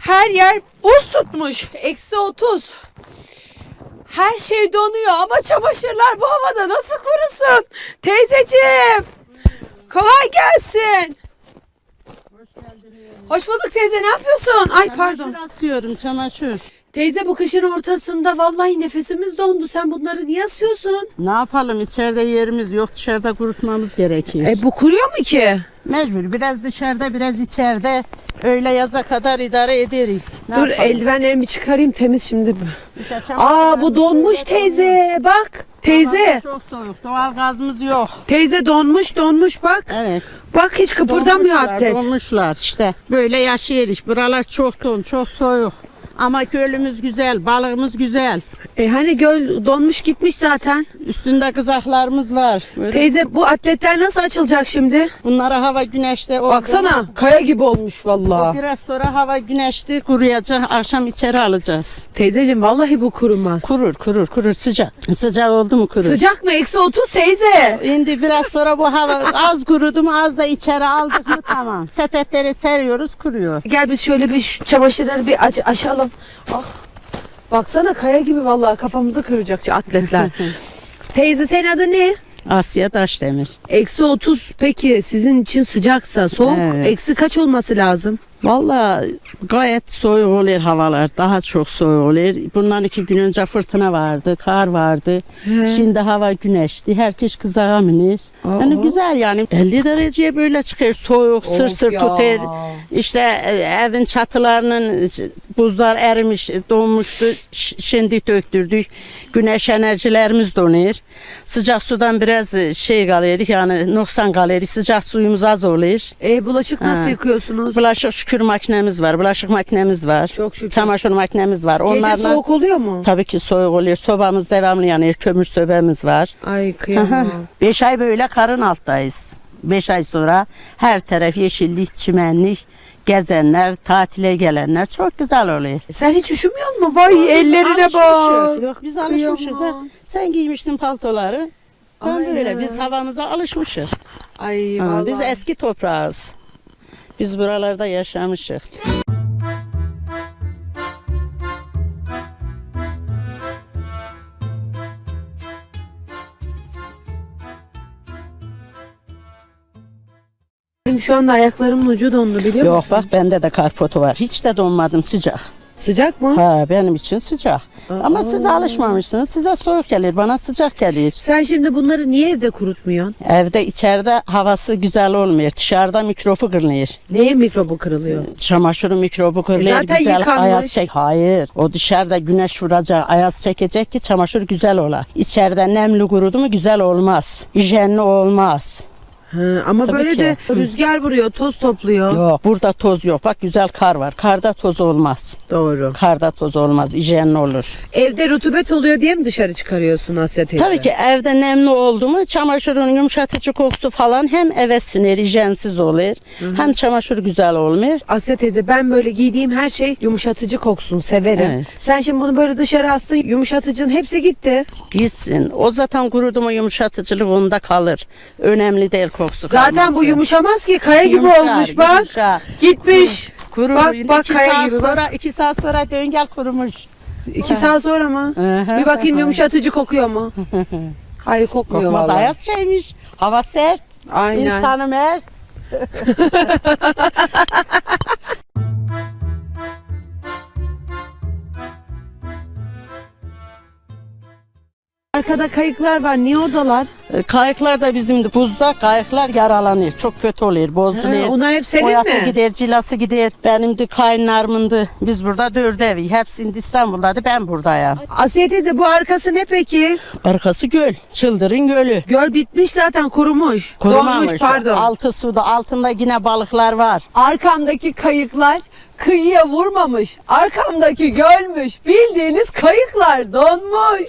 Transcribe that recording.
Her yer buz tutmuş. Eksi 30. Her şey donuyor ama çamaşırlar bu havada nasıl kurusun? Teyzeciğim. Kolay gelsin. Hoş bulduk teyze ne yapıyorsun? Ay pardon. Çamaşır asıyorum çamaşır. Teyze bu kışın ortasında vallahi nefesimiz dondu. Sen bunları niye asıyorsun? Ne yapalım içeride yerimiz yok dışarıda kurutmamız gerekiyor. E bu kuruyor mu ki? Mecbur biraz dışarıda biraz içeride öyle yaza kadar idare ederiz. Ne Dur yapalım? eldivenlerimi çıkarayım temiz şimdi Aa bu donmuş teyze. Bak. Teyze. Çok soğuk doğal gazımız yok. Teyze donmuş donmuş bak. Evet. Bak hiç kıpırdamıyor Donmuşlar, atlet. Donmuşlar işte. Böyle yaşıyoruz. Buralar çok don, çok soğuk. Ama gölümüz güzel, balığımız güzel. E hani göl donmuş gitmiş zaten. Üstünde kızaklarımız var. Böyle Teyze bu atletler nasıl açılacak şimdi? Bunlara hava güneşte oldu. Baksana kaya gibi olmuş vallahi. Biraz sonra hava güneşli kuruyacak. Akşam içeri alacağız. Teyzeciğim vallahi bu kurumaz. Kurur kurur kurur sıcak. Sıcak oldu mu kurur. Sıcak mı? Eksi 30 teyze. Şimdi biraz sonra bu hava az kurudu mu az da içeri aldık mı tamam. Sepetleri seriyoruz kuruyor. Gel biz şöyle bir şu çamaşırları bir aç aşalım. Ah. Baksana kaya gibi vallahi kafamızı kıracak atletler. Teyze senin adı ne? Asya Taşdemir. Eksi 30 peki sizin için sıcaksa soğuk Evet. eksi kaç olması lazım? Vallahi gayet soğuk oluyor havalar. Daha çok soğuk oluyor. Bundan iki gün önce fırtına vardı, kar vardı. Şimdi hava güneşli. Herkes kızağa minir. Yani güzel yani. 50 dereceye böyle çıkıyor. Soğuk, sır Of sır ya. tutar. İşte e, evin çatılarının buzlar erimiş, donmuştu. Şimdi döktürdük. Güneş enerjilerimiz donuyor. Sıcak sudan biraz şey kalıyor yani noksan kalıyor. Sıcak suyumuz az oluyor. E bulaşık nasıl Ha. yıkıyorsunuz? Bulaşık şükür makinemiz var, bulaşık makinemiz var. Çok şükür. Çamaşır makinemiz var. Gece Onlarla soğuk oluyor mu? tabii ki soğuk oluyor. Sobamız devamlı yanıyor. Kömür sobamız var. Ay kıyamam. Beş ay böyle karın alttayız. Beş ay sonra her taraf yeşillik, çimenlik, gezenler, tatile gelenler çok güzel oluyor. Sen hiç üşümüyor musun? Vay ellerine bak. Yok biz alışmışız. Kıyamam. Bak, Sen giymiştin paltoları. Ben Aynen. böyle biz havamıza alışmışız. Ay Ha, vallahi. biz eski toprağız. Biz buralarda yaşamışız. Benim şu anda ayaklarımın ucu dondu biliyor Yok musun? bak bende de karpotu var. Hiç de donmadım sıcak. Sıcak mı? Ha benim için sıcak. Ama siz alışmamışsınız. Size soğuk gelir, bana sıcak gelir. Sen şimdi bunları niye evde kurutmuyorsun? Evde içeride havası güzel olmuyor. Dışarıda mikrobu kırılıyor. Neye mikrobu kırılıyor? Çamaşırın mikrobu kırılıyor. E zaten güzel yıkanmış. ayaz çek. Hayır. O dışarıda güneş vuracak, ayaz çekecek ki çamaşır güzel ola. İçeride nemli kurudu mu güzel olmaz. Hijyenli olmaz. Ha, ama Tabii böyle ki. de rüzgar vuruyor, toz topluyor. Yok. Burada toz yok. Bak güzel kar var. Karda toz olmaz. Doğru. Karda toz olmaz. Hijyenli olur. Evde rutubet oluyor diye mi dışarı çıkarıyorsun Asya teyze? Tabii ki evde nemli oldu mu çamaşırın yumuşatıcı kokusu falan hem eve sinir, hijyensiz olur. Hem çamaşır güzel olmuyor. Asya teyze ben böyle giydiğim her şey yumuşatıcı koksun severim. Evet. Sen şimdi bunu böyle dışarı astın yumuşatıcının hepsi gitti. Gitsin. O zaten kurudu mu yumuşatıcılık onda kalır. Önemli değil kokusu Zaten bu kalması. yumuşamaz ki kaya gibi Yumuşar, olmuş bak. yumuşar. Gitmiş. Kurur. Bak, bak, iki kaya saat gibi bak. sonra, iki saat sonra dön gel kurumuş. İki saat sonra mı? Bir bakayım yumuşatıcı kokuyor mu? Hayır kokmuyor Kokmaz vallahi. ayaz şeymiş. Hava sert. Aynen. İnsanı mert. Arkada kayıklar var. Niye oradalar? E, Kayıklar da bizim buzda kayıklar yaralanıyor. Çok kötü oluyor, bozuluyor. Ha, onlar hep senin Boyası mi? gider, cilası gider. Benim de kayınlarımındı. Biz burada dört evi. Hepsi İstanbul'daydı, ben buradayım. Asiye teyze bu arkası ne peki? Arkası göl, Çıldırın Gölü. Göl bitmiş zaten kurumuş. Kurumamış. Donmuş pardon. Altı suda, altında yine balıklar var. Arkamdaki kayıklar kıyıya vurmamış. Arkamdaki gölmüş. Bildiğiniz kayıklar donmuş.